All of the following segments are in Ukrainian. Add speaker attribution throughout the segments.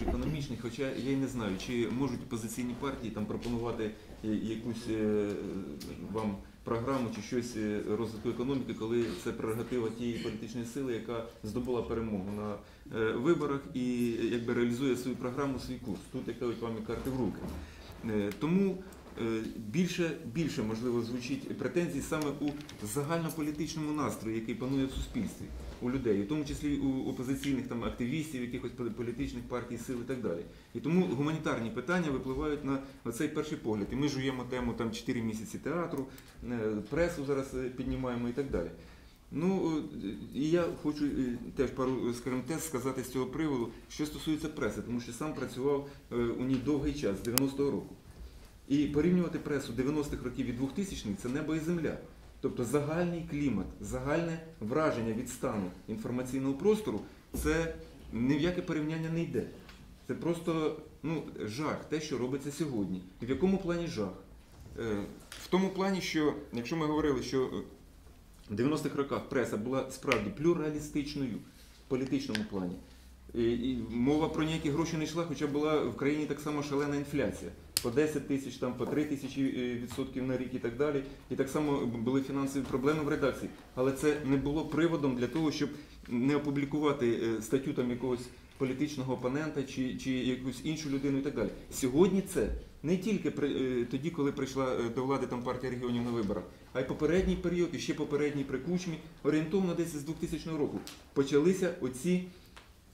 Speaker 1: чи економічний, хоча я й не знаю, чи можуть опозиційні партії там пропонувати е, якусь е, вам програму чи щось е, розвитку економіки, коли це прерогатива тієї політичної сили, яка здобула перемогу на виборах і якби реалізує свою програму, свій курс. Тут як кажуть вам і карти в руки. Тому більше, більше можливо звучить претензій саме у загальнополітичному настрої, який панує в суспільстві у людей, в тому числі у опозиційних там активістів, якихось політичних партій, сил і так далі. І тому гуманітарні питання випливають на цей перший погляд. І ми жуємо тему там 4 місяці театру, е, пресу зараз е, піднімаємо і так далі. Ну е, і я хочу теж пару, скажімо, тез сказати з цього приводу, що стосується преси, тому що сам працював у ній довгий час, з 90-го року. І порівнювати пресу 90-х років і 2000-х – це небо і земля. Тобто загальний клімат, загальне враження від стану інформаційного простору це ні в яке порівняння не йде. Це просто ну, жах, те, що робиться сьогодні. В якому плані жах? Е, В тому плані, що якщо ми говорили, що в 90-х роках преса була справді плюралістичною в політичному плані. І мова про ніякі гроші не йшла, хоча була в країні так само шалена інфляція. По 10 тисяч, там, по 3 тисячі е, відсотків на рік і так далі. І так само були фінансові проблеми в редакції. Але це не було приводом для того, щоб не опублікувати е, статтю там якогось політичного опонента чи, чи якусь іншу людину і так далі. Сьогодні це не тільки при, е, тоді, коли прийшла до влади там партія регіонів на виборах, а й попередній період, і ще попередній при Кучмі, орієнтовно десь з 2000 року, почалися оці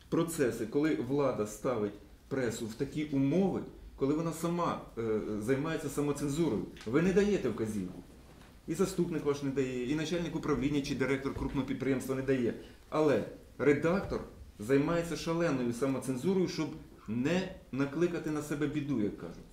Speaker 1: процеси, коли влада ставить пресу в такі умови, коли вона сама е, займається самоцензурою. Ви не даєте вказівку. І заступник ваш не дає, і начальник управління чи директор крупного підприємства не дає. Але редактор займається шаленою самоцензурою, щоб не накликати на себе біду, як кажуть.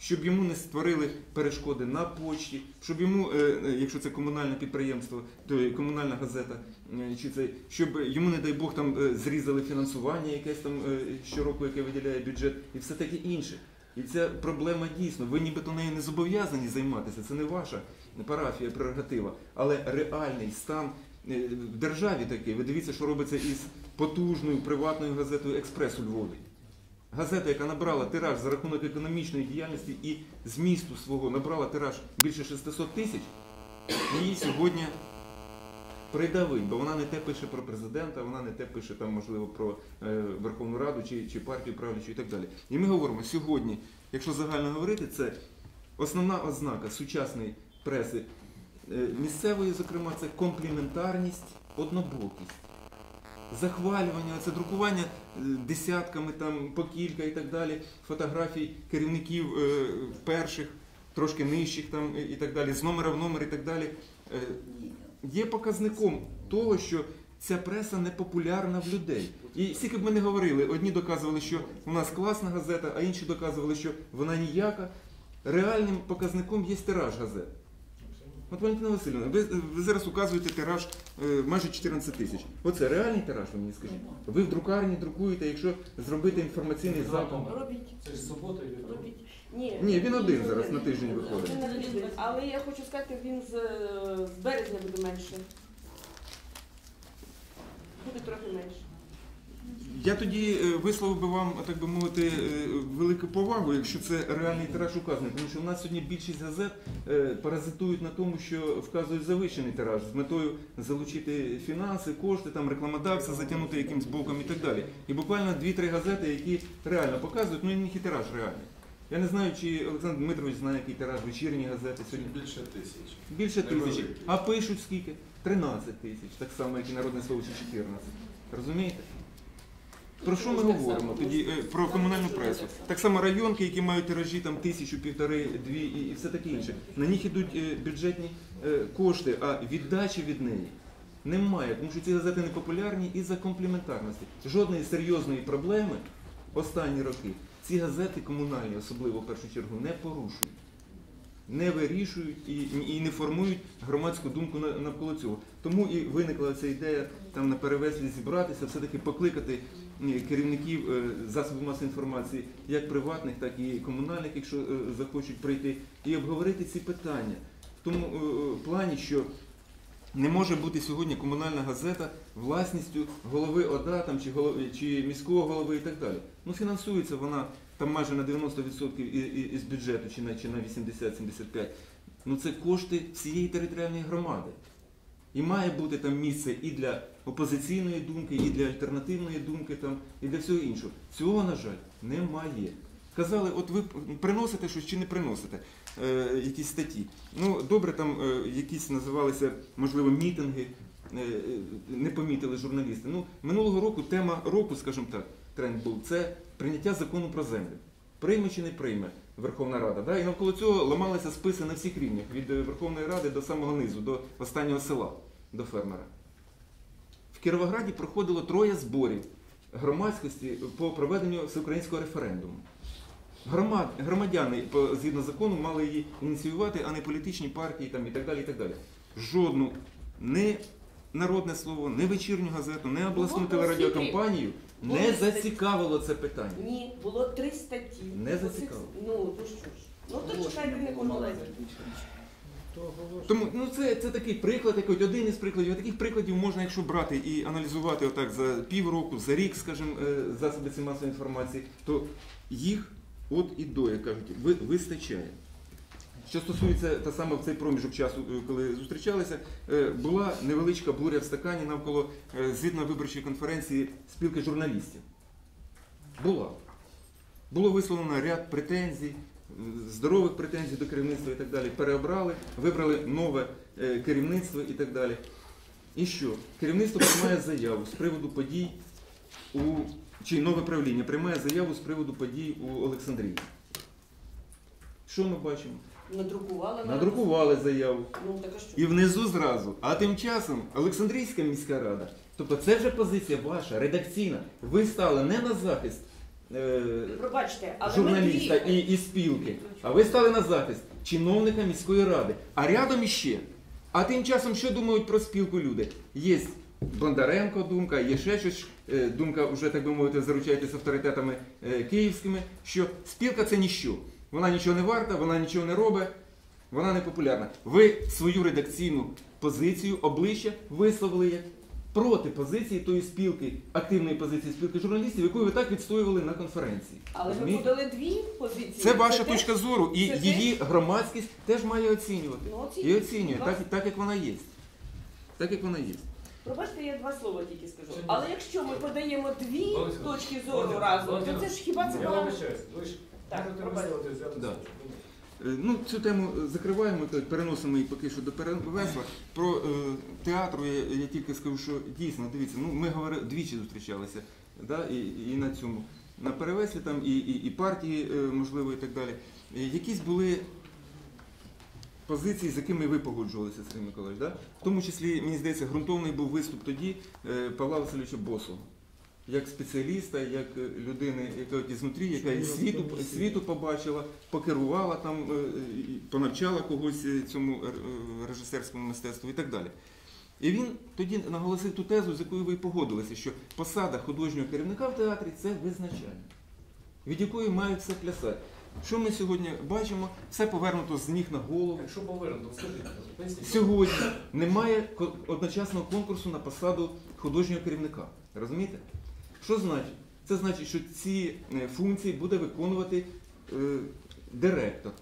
Speaker 1: Щоб йому не створили перешкоди на почті, щоб йому, е, е, якщо це комунальне підприємство, то комунальна газета, е, чи це, щоб йому, не дай Бог, там зрізали фінансування якесь там щороку, яке виділяє бюджет, і все таке інше. І ця проблема дійсно. Ви нібито нею не зобов'язані займатися, це не ваша парафія, прерогатива, але реальний стан в державі такий. Ви дивіться, що робиться із потужною приватною газетою Експрес у Львові. Газета, яка набрала тираж за рахунок економічної діяльності і змісту свого набрала тираж більше 600 тисяч, її сьогодні придавить, бо вона не те пише про президента, вона не те пише там, можливо, про е, Верховну Раду чи, чи партію правлячу і так далі. І ми говоримо сьогодні, якщо загально говорити, це основна ознака сучасної преси е, місцевої, зокрема, це компліментарність, однобокість захвалювання, це друкування десятками, там, по кілька і так далі, фотографій керівників е, перших, трошки нижчих там, і так далі, з номера в номер і так далі, е, є показником того, що ця преса не популярна в людей. І скільки б ми не говорили, одні доказували, що у нас класна газета, а інші доказували, що вона ніяка. Реальним показником є тираж газет. От Валентина Васильівна, ви, ви зараз указуєте тираж е, майже 14 тисяч. Оце реальний тираж, ви мені скажіть. Ви в друкарні друкуєте, якщо зробити інформаційний запит.
Speaker 2: Робіть,
Speaker 3: Це ж субота і вівторок.
Speaker 2: робіть. Ні,
Speaker 1: Ні, він один зараз на тиждень виходить.
Speaker 2: Він на тиждень. Але я хочу сказати, він з, з березня буде менше. Буде трохи менше.
Speaker 1: Я тоді е, висловив би вам, так би мовити, е, велику повагу, якщо це реальний тираж указаний, тому що в нас сьогодні більшість газет е, паразитують на тому, що вказують завищений тираж з метою залучити фінанси, кошти, там рекламодавця, затягнути якимсь боком і так далі. І буквально дві-три газети, які реально показують, ну і в них і тираж реальний. Я не знаю, чи Олександр Дмитрович знає, який тираж вечірні газети сьогодні.
Speaker 4: Більше тисяч.
Speaker 1: Більше тисячі. А пишуть скільки? 13 тисяч, так само, як і народне слово чи 14. Розумієте? Про що ми говоримо тоді? Е, Про комунальну пресу. Так само районки, які мають тиражі там тисячу, півтори, дві і і все таке інше. На них ідуть е, бюджетні е, кошти, а віддачі від неї немає, тому що ці газети не популярні із-за компліментарності. Жодної серйозної проблеми останні роки ці газети комунальні, особливо в першу чергу, не порушують не вирішують і, і не формують громадську думку навколо цього. Тому і виникла ця ідея там на перевеслі зібратися, все-таки покликати керівників е, засобів масової інформації, як приватних, так і комунальних, якщо е, захочуть прийти, і обговорити ці питання. В тому е, плані, що Не може бути сьогодні комунальна газета власністю голови ОДА там, чи, голови, чи міського голови і так далі. Ну, фінансується вона там майже на 90% і- і- із бюджету, чи на, чи на 80-75%. Ну це кошти всієї територіальної громади. І має бути там місце і для опозиційної думки, і для альтернативної думки, там, і для всього іншого. Цього, на жаль, немає. Казали, от ви приносите щось чи не приносите е, якісь статті. Ну, добре, там е, якісь називалися, можливо, мітинги, е, е, не помітили журналісти. Ну, минулого року тема року, скажімо так, тренд був це прийняття закону про землю. Прийме чи не прийме Верховна Рада. Да? І навколо цього ламалися списи на всіх рівнях, від е, Верховної Ради до самого низу, до останнього села, до фермера. В Кіровограді проходило троє зборів громадськості по проведенню всеукраїнського референдуму. Громад, громадяни згідно закону мали її ініціювати, а не політичні партії там, і так далі. І так далі. Жодну не народне слово, не вечірню газету, не обласну
Speaker 2: Було
Speaker 1: телерадіокомпанію
Speaker 2: Було
Speaker 1: не
Speaker 2: статті.
Speaker 1: зацікавило це питання.
Speaker 2: Ні, було три статті.
Speaker 1: Не зацікавило.
Speaker 2: Ну, то що ж. Ну, то чекайте не.
Speaker 1: Тому ну це, це такий приклад, який один із прикладів. Таких прикладів можна, якщо брати і аналізувати отак за півроку, за рік, скажімо, е, засоби цієї масової інформації, то їх от і до, як кажуть, ви- вистачає. Що стосується та саме в цей проміжок часу, е, коли зустрічалися, е, була невеличка буря в стакані навколо е, звітно-виборчої конференції спілки журналістів. Була. Було висловлено ряд претензій, здорових претензій до керівництва і так далі. Переобрали, вибрали нове е, керівництво і так далі. І що? Керівництво приймає заяву з приводу подій у чи нове правління приймає заяву з приводу подій у Олександрії. Що ми бачимо?
Speaker 2: Надрукували.
Speaker 1: Надрукували заяву.
Speaker 2: Ну, так а що?
Speaker 1: І внизу зразу. А тим часом Олександрійська міська рада, тобто це вже позиція ваша, редакційна. Ви стали не на захист е,
Speaker 2: Пробачте, але
Speaker 1: журналіста
Speaker 2: ми дві-
Speaker 1: і, і спілки, а ви стали на захист чиновника міської ради. А рядом іще. А тим часом, що думають про спілку люди? Є Бондаренко думка, є ще щось, е, думка, вже так би мовити, заручаєтесь авторитетами е, київськими, що спілка це ніщо. Вона нічого не варта, вона нічого не робить, вона не популярна. Ви свою редакційну позицію, обличчя висловили як проти позиції тої спілки, активної позиції спілки журналістів, яку ви так відстоювали на конференції.
Speaker 2: Але
Speaker 1: Розумієте?
Speaker 2: подали дві позиції.
Speaker 1: Це ваша
Speaker 2: теж-
Speaker 1: точка зору, і
Speaker 2: це теж-
Speaker 1: її громадськість теж має оцінювати.
Speaker 2: Ну,
Speaker 1: І оцінює, так, так як вона є. Так як вона є.
Speaker 2: Пробачте, я два слова тільки скажу.
Speaker 3: Чи ні?
Speaker 2: Але якщо ми подаємо дві
Speaker 3: Валентина,
Speaker 2: точки зору
Speaker 3: Валентина,
Speaker 2: разом, то це ж хіба це
Speaker 3: Я
Speaker 2: погано?
Speaker 3: вибачаюсь, ви ж
Speaker 2: Так,
Speaker 3: можете
Speaker 2: пробачте.
Speaker 3: висловити взяти
Speaker 1: Да.
Speaker 3: слово.
Speaker 1: Е, Ну, цю тему закриваємо, переносимо її поки що до перевесла. Про е, театру я, я тільки скажу, що дійсно, дивіться, ну ми говорили, двічі зустрічалися, да, і, і на цьому. На перевеслі там і, і, і партії, е, можливо, і так далі. Е, Якісь були позиції, з якими ви погоджувалися, Сергій Миколаївич, да? В тому числі, мені здається, ґрунтовний був виступ тоді е, Павла Васильовича Босова. Як спеціаліста, як е, людини, яка от ізнутрі, яка і світу, світу побачила, покерувала там, е, понавчала когось е, цьому режисерському мистецтву і так далі. І він тоді наголосив ту тезу, з якою ви погодилися, що посада художнього керівника в театрі це визначальна, від якої мають все плясати. Що ми сьогодні бачимо? Все повернуто з ніг на голову.
Speaker 3: Якщо повернуто, скажіть.
Speaker 1: Сьогодні немає одночасного конкурсу на посаду художнього керівника. Розумієте? Що значить? Це значить, що ці е, функції буде виконувати е, директор.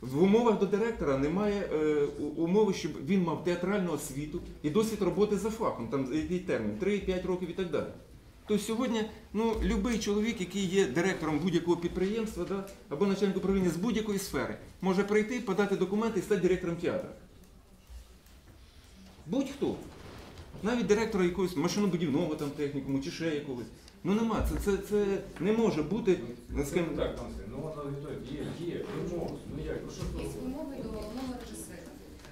Speaker 1: В умовах до директора немає е, умови, щоб він мав театральну освіту і досвід роботи за фахом, там який термін, 3-5 років і так далі. Тобто сьогодні ну, будь-який чоловік, який є директором будь-якого підприємства да, або начальник управління з будь-якої сфери, може прийти, подати документи і стати директором театру. Будь-хто. Навіть директора якогось машинобудівного там технікуму чи ще якогось. Ну нема, це, це, це не може бути.
Speaker 3: Ну,
Speaker 1: з ким-
Speaker 3: так, Сергій, ну воно відповідь. Є, є, вимоги. Ну як, ну що ж
Speaker 4: Є
Speaker 3: ви
Speaker 4: вимоги до головного режисера.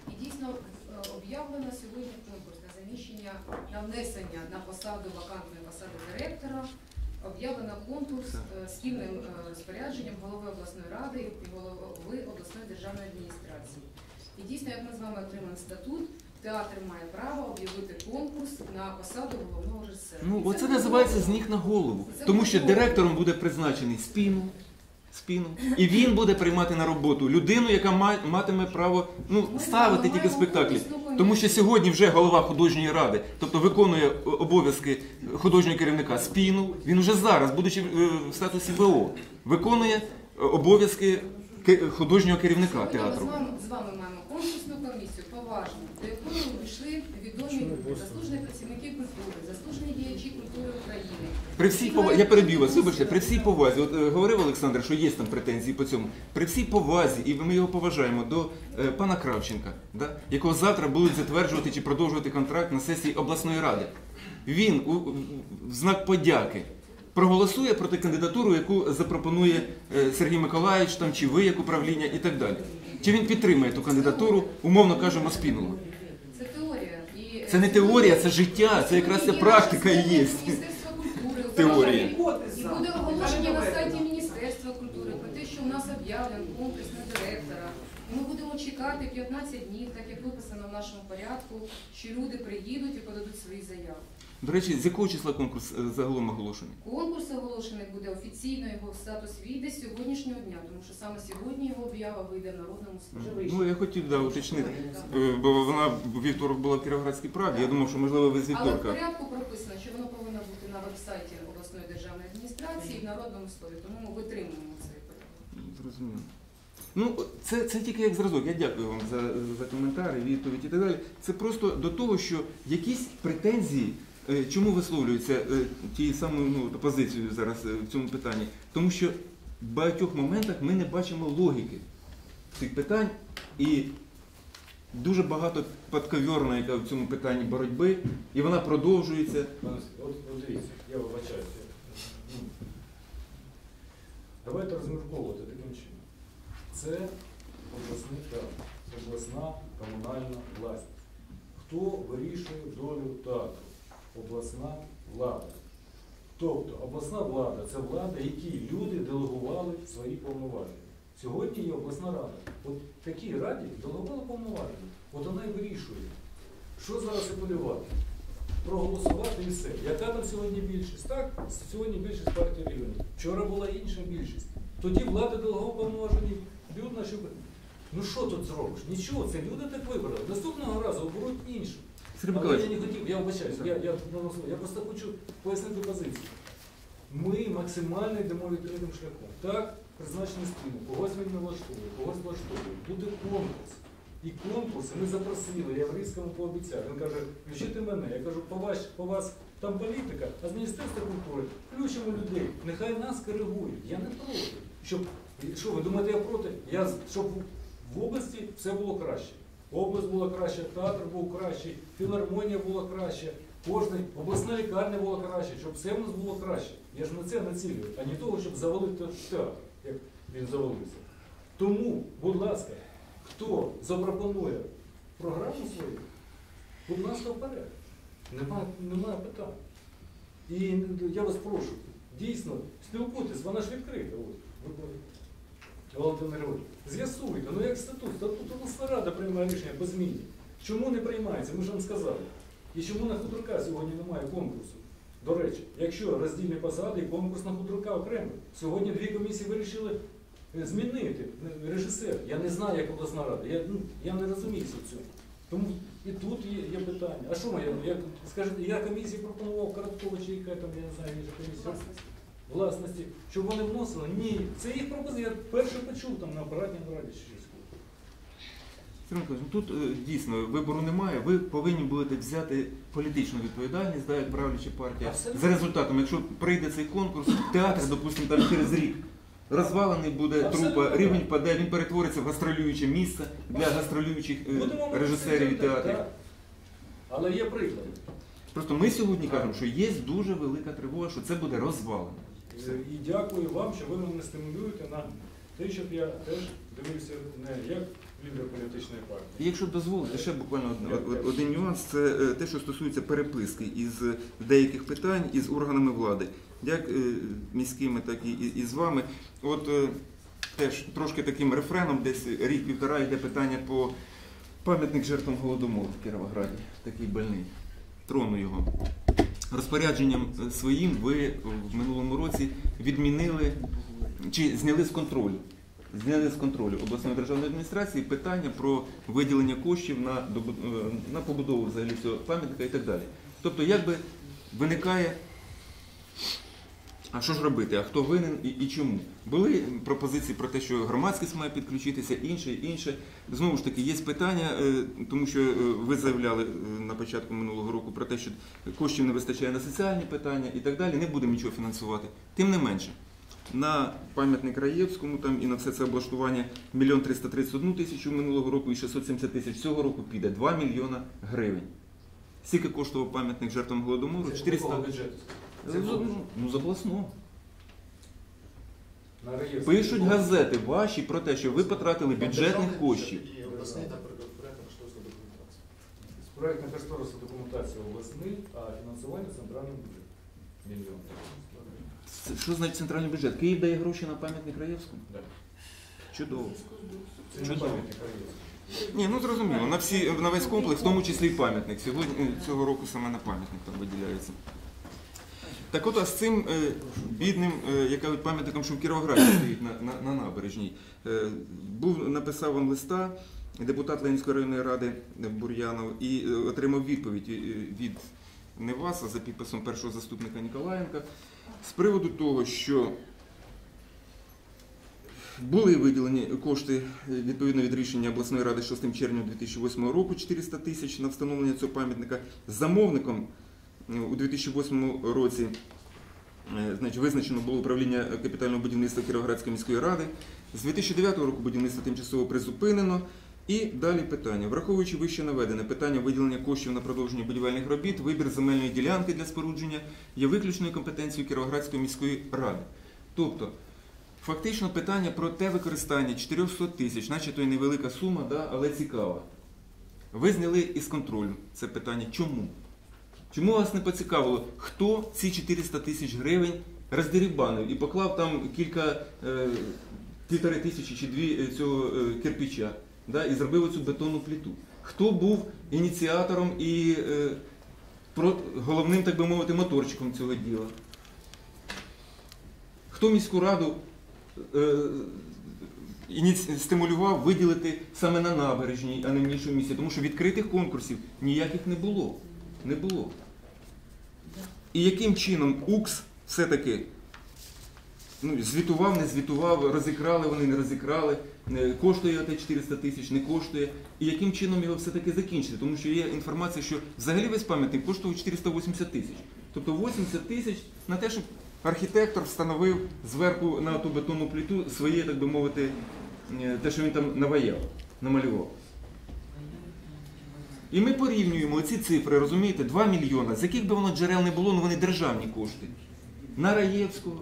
Speaker 4: І дійсно е, об'явлено сьогодні конкурс на заміщення, на внесення на посаду вакантної посади директора. Об'явлено конкурс е, спільним е, розпорядженням голови обласної ради і голови обласної державної адміністрації. І дійсно, як ми з вами отримаємо статут, театр має право об'явити конкурс на посаду головного режисера.
Speaker 1: Ну,
Speaker 4: І
Speaker 1: оце називається з ніг на голову.
Speaker 4: Це
Speaker 1: Тому що директором буде призначений спільно, спину. І він буде приймати на роботу людину, яка ма- матиме право ну,
Speaker 4: Ми
Speaker 1: ставити тільки спектаклі.
Speaker 4: конкурсну комісію.
Speaker 1: Тому що сьогодні вже голова художньої ради, тобто виконує е, обов'язки художнього керівника спіну. Він вже зараз, будучи е, в статусі ВО, виконує е, обов'язки ке- художнього керівника
Speaker 4: Сьогодні ми
Speaker 1: театру.
Speaker 4: вами, з вами маємо конкурсну комісію поважну, до якої увійшли відомі люди, заслужені працівники культури, заслужені діячі культури України.
Speaker 1: При всій повазі, я перебив вас, вибачте, при всій повазі, от е, говорив Олександр, що є там претензії по цьому. При всій повазі, і ми його поважаємо до е, пана Кравченка, да, якого завтра будуть затверджувати чи продовжувати контракт на сесії обласної ради. Він у, у- в знак подяки проголосує проти кандидатуру, яку запропонує е, Сергій Миколаївич там, чи ви як управління і так далі. Чи він підтримує ту кандидатуру, умовно кажемо, Спінула?
Speaker 4: Це
Speaker 1: не теорія, це життя, це якраз ця практика і є.
Speaker 4: Міністерство культури.
Speaker 1: Теорія.
Speaker 4: І буде оголошення на сайті Міністерства культури про те, що в нас об'явлен конкурс на директора. І Ми будемо чекати 15 днів, так як виписано в нашому порядку, що люди приїдуть і подадуть свої заяви.
Speaker 1: До речі, з якого числа конкурс е, загалом оголошений?
Speaker 4: Конкурс оголошений буде офіційно, його статус війде з сьогоднішнього дня, тому що саме сьогодні його об'ява вийде в народному службі.
Speaker 1: Ну я хотів да, уточнити, е, бо вона в вівторок була в Кіровоградській правді. Я думав, що можливо ви з
Speaker 4: Але в
Speaker 1: вівторка.
Speaker 4: порядку прописано, що воно повинно бути на веб-сайті обласної державної адміністрації і в народному слові, тому ми витримуємо цей порядок.
Speaker 1: Зрозуміло. Ну, це, це тільки як зразок. Я дякую вам за, за коментарі, відповідь і так далі. Це просто до того, що якісь претензії, чому висловлюються е, тією самою ну, позицією зараз е, в цьому питанні? Тому що в багатьох моментах ми не бачимо логіки цих питань і дуже багато подковірна, яка в цьому питанні боротьби, і вона продовжується.
Speaker 3: От, от дивіться, я вибачаюся. Давайте розмірковувати таким чином. Це обласний театр, обласна комунальна власність. Хто вирішує долю театру? Обласна влада. Тобто обласна влада це влада, якій люди делегували свої повноваження. Сьогодні є обласна рада. От такій раді делегували повноваження. От вона і вирішує, що зараз апелювати проголосувати і все. Яка там сьогодні більшість? Так, сьогодні більшість партії регіонів. Вчора була інша більшість. Тоді влада делегувала повноважені б'ють наші. Ну що тут зробиш? Нічого, це люди так вибрали. Наступного разу оберуть іншу.
Speaker 1: Сергій
Speaker 3: Але я не хотів, я вибачаюсь, я, я, наголосив. я просто хочу пояснити позицію. Ми максимально йдемо відкритим шляхом. Так, призначений спільно, когось він не влаштовує, когось влаштовує. Буде конкурс. І конкурс ми запросили, я Єврейському пообіцяв. Він каже, включити мене. Я кажу, по вас, по вас там політика, а з Міністерства культури включимо людей. Нехай нас коригують. Я не проти. Щоб, що ви думаєте, я проти? Я, щоб в області все було краще. Область була краща, театр був кращий, філармонія була краща, кожна обласна лікарня була краще, щоб все в нас було краще. Я ж на це націлюю, а не того, щоб завалити театр, як він завалився. Тому, будь ласка, хто запропонує програму свою, будь ласка, вперед. Немає, немає питань. І я вас прошу, дійсно, спілкуйтесь, вона ж відкрита. От, Володимир Григорович, з'ясуйте, ну як статут, статут обласна рада приймає рішення по зміні. Чому не приймається? Ми ж вам сказали. І чому на худрука сьогодні немає конкурсу? До речі, якщо роздільні посади і конкурс на худрука окремо, сьогодні дві комісії вирішили е, змінити е, режисер. Я не знаю, як обласна рада. Я, ну, я не розуміюся в цьому. Тому і тут є, є питання. А що моя? Я, скажіть, я комісії пропонував Коротковича, яка там, я не знаю, є комісія
Speaker 4: Власності.
Speaker 3: щоб вони вносили? Ні. Це їх пропозиція. Я перше почув там на апаратній раді чи щось.
Speaker 1: Ну тут е, дійсно вибору немає. Ви повинні будете взяти політичну відповідальність, да, як правляча партія,
Speaker 3: Абсолютно.
Speaker 1: за результатом. Якщо прийде цей конкурс, театр, допустимо, там через рік розвалений буде
Speaker 3: Абсолютно
Speaker 1: трупа, рівень паде, він перетвориться в гастролююче місце для гастролюючих е, режисерів і театрів.
Speaker 3: Але є приклад.
Speaker 1: Просто ми сьогодні кажемо, що є дуже велика тривога, що це буде розвалено.
Speaker 3: Е, І дякую вам, що ви мене стимулюєте на те, щоб я теж дивився не як лідер політичної
Speaker 1: І
Speaker 3: партії.
Speaker 1: якщо дозволите, ще буквально од- од- один нюанс, це е, те, що стосується переписки із деяких питань із органами влади, як е, міськими, так і, і, і з вами. От теж трошки таким рефреном, десь рік-півтора йде питання по пам'ятник жертвам Голодомору в Кіровограді, такий больний, трону його. Розпорядженням е, своїм ви в минулому році відмінили чи зняли з контролю. Зняли з контролю обласної державної адміністрації питання про виділення коштів на, е, на побудову взагалі цього пам'ятника і так далі. Тобто, якби виникає а що ж робити? А хто винен і, і чому? Були пропозиції про те, що громадськість має підключитися, інше, інше. Знову ж таки, є питання, е, тому що е, ви заявляли е, на початку минулого року про те, що коштів не вистачає на соціальні питання і так далі. Не будемо нічого фінансувати. Тим не менше, на пам'ятник Раєвському там і на все це облаштування 1 331 тисячу минулого року і 670 тисяч цього року піде 2 мільйона гривень. Скільки коштував пам'ятник жертвам голодомору?
Speaker 3: Це
Speaker 1: 400
Speaker 3: якого бюджету?
Speaker 1: Е, ну, Ну, з обласного.
Speaker 3: На.
Speaker 1: Пишуть газети ваші про те, що ви потратили бюджетних коштів.
Speaker 5: І обласний та документація.
Speaker 3: Проєктна кошторисна документація обласний, а фінансування центральний бюджет. Мільйон.
Speaker 1: Це Що значить центральний бюджет? Київ дає гроші на пам'ятник Раєвському?
Speaker 3: Да.
Speaker 1: Чудово.
Speaker 3: Це не
Speaker 1: Чудово.
Speaker 3: пам'ятник Раєвський.
Speaker 1: Ні, ну зрозуміло. На всі на весь комплекс, в тому числі і пам'ятник. Сьогодні е, цього року саме на пам'ятник там виділяється. Так от а з цим е, бідним, е, як кажуть, пам'ятником, що в Кіровограді стоїть на, на, на набережній, е, був написав вам листа депутат Ленінської районної ради Бур'янов і е, отримав відповідь е, від не вас, а за підписом першого заступника Ніколаєнка з приводу того, що були виділені кошти е, відповідно від рішення обласної ради 6 червня 2008 року 400 тисяч на встановлення цього пам'ятника. Замовником у 2008 році е, значить, визначено було управління капітального будівництва Кіровоградської міської ради. З 2009 року будівництво тимчасово призупинено. І далі питання. Враховуючи вище наведене, питання виділення коштів на продовження будівельних робіт, вибір земельної ділянки для спорудження є виключною компетенцією Кіровоградської міської ради. Тобто, Фактично питання про те використання 400 тисяч, наче то й невелика сума, да, але цікава. Ви зняли із контролю це питання. Чому? Чому вас не поцікавило, хто ці 400 тисяч гривень роздерібанив і поклав там кілька, е, півтори тисячі чи дві е, цього е, кирпича і зробив оцю бетонну плиту? Хто був ініціатором і е, головним, так би мовити, моторчиком цього діла? Хто міську раду стимулював виділити саме на набережній, а не в іншому місці, тому що відкритих конкурсів ніяких не було. Не було. І яким чином УКС все-таки ну, звітував, не звітував, розікрали вони, не розікрали, коштує те 400 тисяч, не коштує. І яким чином його все-таки закінчити? Тому що є інформація, що взагалі весь пам'ятник коштував 480 тисяч. Тобто 80 тисяч на те, щоб архітектор встановив зверху на ту бетонну плиту своє, так би мовити, е, те, що він там наваяв, намалював. І ми порівнюємо ці цифри, розумієте, 2 мільйона, з яких би воно джерел не було, ну вони державні кошти. На Раєвського.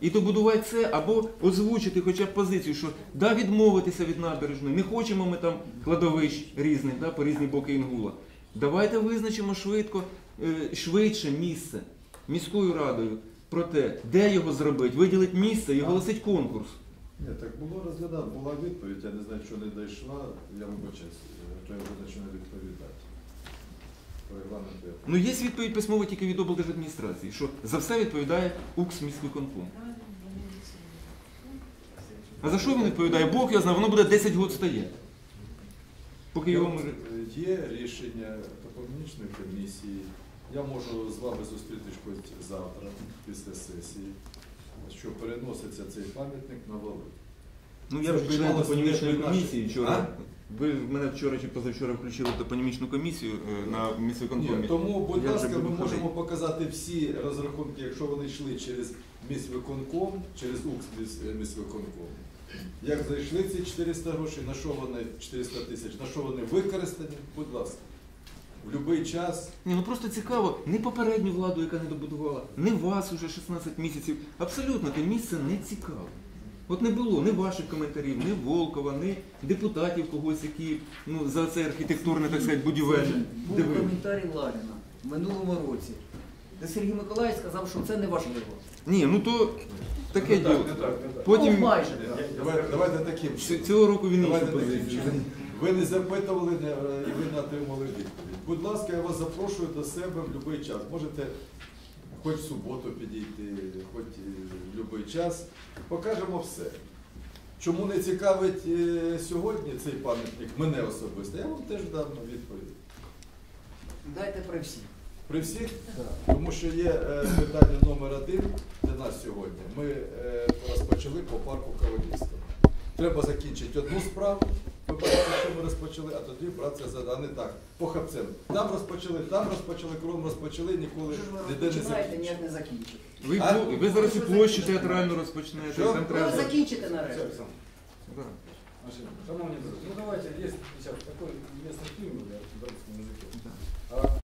Speaker 1: І добудувати це або озвучити хоча б позицію, що да, відмовитися від набережної, не хочемо ми там кладовищ різних да, по різні боки Інгула. Давайте визначимо швидко, е, швидше місце міською радою про те, де його зробити, виділити місце і оголосити конкурс.
Speaker 5: Ні, так було розглядав, була відповідь, я не знаю, що не дійшла, я вибачаюсь, то я не відповідати. По регламенту я
Speaker 1: Ну є відповідь письмова тільки від облдержадміністрації, що за все відповідає УКС міськвиконком. А за що він відповідає? Бог його знає, воно буде 10 років стояти. Поки його може.
Speaker 5: Е, Є рішення топонімічної комісії. Я можу з вами зустрітись хоч завтра, після сесії, що переноситься цей пам'ятник на Волинь.
Speaker 1: Ну я вже
Speaker 5: вчинялося
Speaker 1: топонімічної комісії вчора. Ви мене вчора чи позавчора включили в топонімічну комісію е, на
Speaker 5: Ні,
Speaker 1: міськвиконкомі.
Speaker 5: тому, будь
Speaker 1: Я вже
Speaker 5: ласка, ми
Speaker 1: буду
Speaker 5: можемо
Speaker 1: ходити.
Speaker 5: показати всі розрахунки, якщо вони йшли через міськвиконком, через УКС міс- міськвиконком. Як зайшли ці 400 грошей, на що вони 400 тисяч, на що вони використані, будь ласка. В будь-який час.
Speaker 1: Ні, ну просто цікаво, не попередню владу, яка не добудувала, не вас уже 16 місяців. Абсолютно те місце не цікаво. От не було ні ваших коментарів, ні Волкова, ні депутатів когось, які ну, за це архітектурне, так сказати, будівельне.
Speaker 6: Був
Speaker 1: дивились.
Speaker 6: коментарій Ларіна в минулому році, де Сергій Миколаївич сказав, що це не важливо.
Speaker 1: Ні, ну то таке
Speaker 3: Не так,
Speaker 1: діло.
Speaker 3: не так, не так.
Speaker 6: Ну,
Speaker 1: Потім
Speaker 6: майже так.
Speaker 5: Давайте, давайте таким
Speaker 1: ц-
Speaker 5: чином.
Speaker 1: цього року він іншу
Speaker 5: Давайте таким
Speaker 1: позицію.
Speaker 5: чином. Ви не запитували не- і ви не отримали відповідь. Будь ласка, я вас запрошую до себе в будь-який час. Можете хоч в суботу підійти, хоч в будь-який час. покажемо все. Чому не цікавить е, сьогодні цей пам'ятник мене особисто, я вам теж дам відповідь.
Speaker 6: Дайте при всіх.
Speaker 5: При всіх, тому що є е, питання номер один для нас сьогодні. Ми е, розпочали по парку Кавалівського. Треба закінчити одну справу, ви бачите, що ми розпочали, а тоді братися за а не так. По хапцем. Там розпочали, там розпочали, кром розпочали, ніколи ніде не
Speaker 6: розпочинаєте,
Speaker 5: закінчили.
Speaker 6: ніяк не закінчите.
Speaker 1: Ви,
Speaker 5: А?
Speaker 1: ви зараз і площу театральну розпочнете,
Speaker 5: Що?
Speaker 1: там
Speaker 6: Ви
Speaker 1: треба.
Speaker 6: закінчите нарешті.
Speaker 3: Шановні друзі, ну давайте, є такой известный фильм, я в братском языке. А